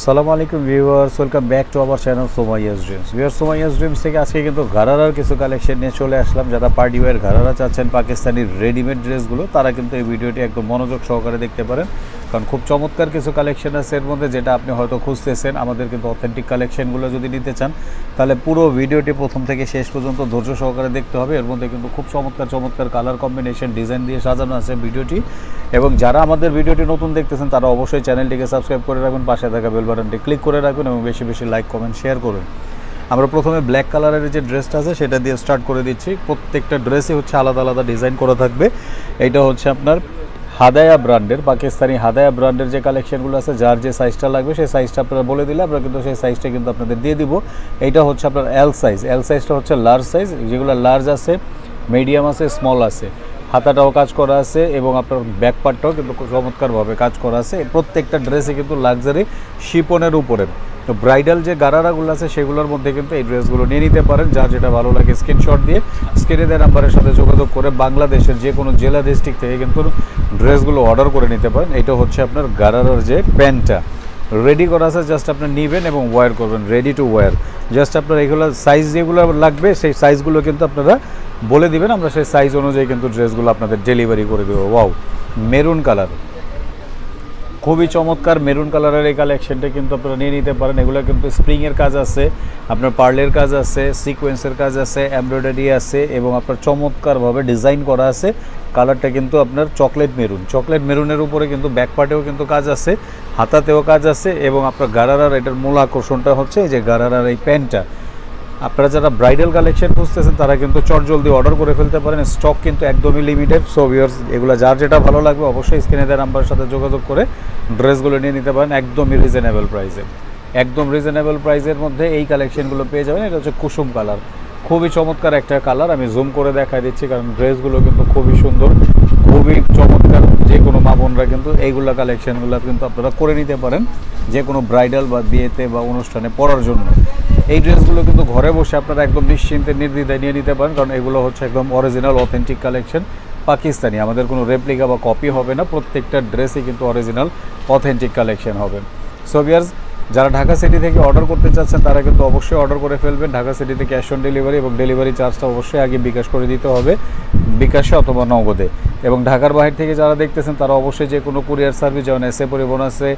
সালামু আলাইকুম viewers, welcome back to our channel Somaiyas dreams. Viewer Somaiyas dreams থেকে আজকে কিন্তু গারারার কিছু কালেকশন নিয়ে চলে আসলাম। যারা পার্টি ওয়ার গারারা চাচ্ছেন পাকিস্তানি রেডিমেড ড্রেসগুলো তারা কিন্তু এই ভিডিওটি একদম মনোযোগ সহকারে দেখতে পারেন। কারণ খুব চমৎকার কিছু কালেকশন আছে এর মধ্যে, যেটা আপনি হয়তো খুঁজতেছেন। আমাদের কিন্তু অথেন্টিক কালেকশনগুলো যদি নিতে চান, তাহলে পুরো ভিডিওটি প্রথম থেকে শেষ পর্যন্ত ধৈর্য সহকারে দেখতে হবে। এর মধ্যে কিন্তু খুব চমৎকার চমৎকার কালার কম্বিনেশন ডিজাইন দিয়ে সাজানো আছে ভিডিওটি। এবং যারা আমাদের ভিডিওটি নতুন দেখতেছেন, তারা অবশ্যই চ্যানেলটিকে সাবস্ক্রাইব করে রাখবেন। পাশে থাকা বেল বাটনটি ক্লিক করে রাখবেন এবং বেশি বেশি লাইক, কমেন্ট, শেয়ার করবেন। আমরা প্রথমে ব্ল্যাক কালারের যে ড্রেসটা আছে, সেটা দিয়ে স্টার্ট করে দিচ্ছি। প্রত্যেকটা ড্রেসই হচ্ছে আলাদা আলাদা ডিজাইন করা থাকবে। এটা হচ্ছে আপনার হাদায়া ব্র্যান্ডের, পাকিস্তানি হাদায়া ব্র্যান্ডের যে কালেকশনগুলো আছে, যার যে সাইজটা লাগবে, সেই সাইজটা আপনারা বলে দিলে আমরা কিন্তু সেই সাইজটা কিন্তু আপনাদের দিয়ে দিব। এইটা হচ্ছে আপনার এল সাইজ এল সাইজটা হচ্ছে লার্জ সাইজ যেগুলো লার্জ আছে মিডিয়াম আছে স্মল আছে। হাতাটাও কাজ করা আছে এবং আপনার ব্যাক পার্টটাও কিন্তু চমৎকারভাবে কাজ করা আছে। প্রত্যেকটা ড্রেসে কিন্তু লাক্সারি শিপনের উপরে। তো ব্রাইডাল যে গারারাগুলো আছে সেগুলোর মধ্যে কিন্তু এই ড্রেসগুলো নিয়ে নিতে পারেন, যার যেটা ভালো লাগে স্ক্রিনশট দিয়ে। স্ক্রিনে দেওয়া নাম্বারের সাথে যোগাযোগ করে বাংলাদেশের যে কোনো জেলা ডিস্ট্রিক্ট থেকে কিন্তু ড্রেসগুলো অর্ডার করে নিতে পারেন। এটা হচ্ছে আপনার গারারার যে প্যান্টটা। রেডি করা আছে জাস্ট আপনি নেবেন এবং ওয়্যার করবেন রেডি টু ওয়্যার জাস্ট আপনার এগুলো সাইজ যেগুলো লাগবে, সেই সাইজগুলো কিন্তু আপনারা বলে দিবেন, আমরা সেই সাইজ অনুযায়ী কিন্তু ড্রেসগুলো আপনাদের ডেলিভারি করে দেবো। ওয়াও মেরুন কালার খুবই চমৎকার মেরুন কালারের এই কালেকশনটা কিন্তু আপনারা নিয়ে নিতে পারেন। এগুলো কিন্তু স্প্রিংয়ের কাজ আছে, আপনার পার্লের কাজ আছে সিকোয়েন্সের কাজ আছে এমব্রয়ডারি আছে এবং আপনার চমৎকারভাবে ডিজাইন করা আছে। কালারটা কিন্তু আপনার চকলেট মেরুন চকলেট মেরুনের উপরে কিন্তু ব্যাক পার্টেও কিন্তু কাজ আছে, হাতাতেও কাজ আছে এবং আপনার গারারার এটার মূল আকর্ষণটা হচ্ছে এই যে গারারার এই প্যান্টটা আপনারা যারা ব্রাইডাল কালেকশন খুঁজতেছেন, তারা কিন্তু চট জলদি অর্ডার করে ফেলতে পারেন। স্টক কিন্তু একদমই লিমিটেড সো ভিউয়ার্স এগুলো যার যেটা ভালো লাগবে অবশ্যই স্ক্রিনে দেওয়া নাম্বারের সাথে যোগাযোগ করে ড্রেসগুলো নিয়ে নিতে পারেন একদমই রিজনেবল প্রাইসে একদম রিজনেবল প্রাইসের মধ্যে এই কালেকশনগুলো পেয়ে যাবেন। এটা হচ্ছে কুসুম কালার খুবই চমৎকার একটা কালার আমি জুম করে দেখাই দিচ্ছি, কারণ ড্রেসগুলো কিন্তু খুবই সুন্দর। খুবই চমৎকার। যে কোনো মা বোনরা কিন্তু এইগুলো কালেকশনগুলো কিন্তু আপনারা করে নিতে পারেন যে কোনো ব্রাইডাল বা বিয়েতে বা অনুষ্ঠানে পড়ার জন্য। এই ড্রেসগুলো কিন্তু ঘরে বসে আপনারা একদম নিশ্চিন্তে, নির্দ্বিধায় নিয়ে নিতে পারেন, কারণ এগুলো হচ্ছে একদম অরিজিনাল অথেন্টিক কালেকশন পাকিস্তানি। আমাদের কোনো রেপ্লিকা বা কপি হবে না, প্রত্যেকটা ড্রেসই কিন্তু অরিজিনাল অথেন্টিক কালেকশন হবে। সো ভিয়ার্স যারা ঢাকা সিটি থেকে অর্ডার করতে চাচ্ছেন, তারা কিন্তু অবশ্যই অর্ডার করে ফেলবেন। ঢাকা সিটিতে ক্যাশ অন ডেলিভারি এবং ডেলিভারি চার্জটা অবশ্যই আগে বিকাশ করে দিতে হবে, বিকাশে অথবা নগদে। এবং ঢাকার বাইরে থেকে যারা দেখতেছেন, তারা অবশ্যই যে কোনো কুরিয়ার সার্ভিস যেমন এসে পরিবহন আছে,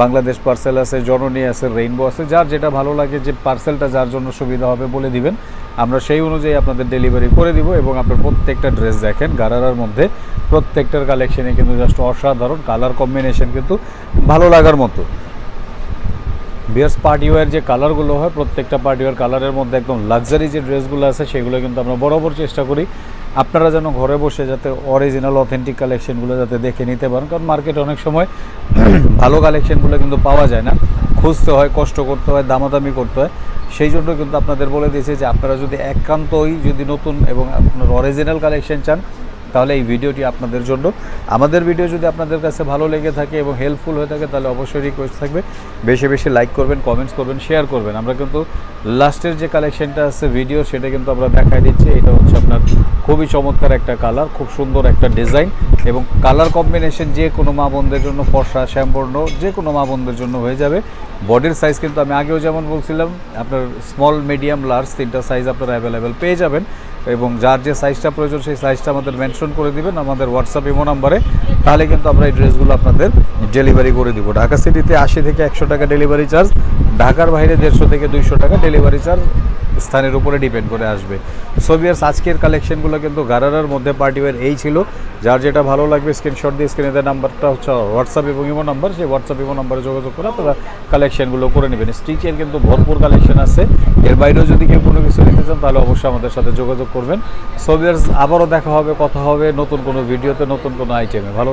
বাংলাদেশ পার্সেল আছে, জননী আছে রেইনবো আছে, যার যেটা ভালো লাগে যে পার্সেলটা যার জন্য সুবিধা হবে বলে দিবেন। আমরা সেই অনুযায়ী আপনাদের ডেলিভারি করে দিব এবং আপনার প্রত্যেকটা ড্রেস দেখেন, গারারার মধ্যে প্রত্যেকটার কালেকশনে কিন্তু জাস্ট অসাধারণ কালার কম্বিনেশন কিন্তু ভালো লাগার মতো। বিয়ার্স পার্টি ওয়ার যে কালারগুলো হয়, প্রত্যেকটা পার্টি ওয়ার কালারের মধ্যে একদম লাক্সারি যে ড্রেসগুলো আছে, সেগুলো কিন্তু আমরা বরাবর চেষ্টা করি। আপনারা যেন ঘরে বসে যাতে অরিজিনাল অথেন্টিক কালেকশনগুলো যাতে দেখে নিতে পারেন, কারণ মার্কেটে অনেক সময় ভালো কালেকশনগুলো কিন্তু পাওয়া যায় না। খুঁজতে হয়, কষ্ট করতে হয়, দামাদামি করতে হয়। সেই জন্য কিন্তু আপনাদের বলে দিয়েছে যে আপনারা যদি একান্তই যদি নতুন এবং আপনার অরিজিনাল কালেকশন চান তাহলে এই ভিডিওটি আপনাদের জন্য। আমাদের ভিডিও যদি আপনাদের কাছে ভালো লেগে থাকে এবং হেল্পফুল হয়ে থাকে, তাহলে অবশ্যই রিকোয়েস্ট থাকবে। বেশি বেশি লাইক করবেন কমেন্টস করবেন শেয়ার করবেন। আমরা কিন্তু লাস্টের যে কালেকশনটা আছে ভিডিও সেটা কিন্তু আমরা দেখাই দিচ্ছি। এটা হচ্ছে আপনার খুবই চমৎকার একটা কালার খুব সুন্দর একটা ডিজাইন এবং কালার কম্বিনেশন যে কোনো মা বোনদের জন্য, ফর্সা, শ্যামবর্ণ, যে কোনো মা বোনদের জন্য হয়ে যাবে। বডির সাইজ কিন্তু আমি আগেও যেমন বলছিলাম, আপনার স্মল মিডিয়াম লার্জ তিনটা সাইজ আপনারা অ্যাভেলেবেল পেয়ে যাবেন। এবং যার যে সাইজটা প্রয়োজন, সেই সাইজটা আমাদের মেনশন করে দিবেন আমাদের হোয়াটসঅ্যাপ ইমো নাম্বারে তাহলে কিন্তু আমরা এই ড্রেসগুলো আপনাদের ডেলিভারি করে দিব। ঢাকা সিটিতে আশি থেকে একশো টাকা ডেলিভারি চার্জ ঢাকার বাইরে দেড়শো থেকে দুইশো টাকা ডেলিভারি চার্জ স্থানের উপরে ডিপেন্ড করে আসবে। সোভিয়ার্স আজকের কালেকশনগুলো কিন্তু গারারার মধ্যে পার্টিওয়ার এই ছিল। যার যেটা ভালো লাগবে স্ক্রিনশট দিয়ে স্ক্রিনে নাম্বারটা হচ্ছে হোয়াটসঅ্যাপ এবং ইমো নাম্বার সেই হোয়াটসঅ্যাপ ইমো নাম্বারে যোগাযোগ করে আপনারা কালেকশনগুলো করে নেবেন। স্টিচের কিন্তু ভরপুর কালেকশন আছে। এর বাইরেও যদি কেউ কোনো কিছু নিতে চান, তাহলে অবশ্যই আমাদের সাথে যোগাযোগ করবেন। সোভিয়ার্স আবারও দেখা হবে, কথা হবে নতুন কোনো ভিডিওতে, নতুন কোনো আইটেমে ভালো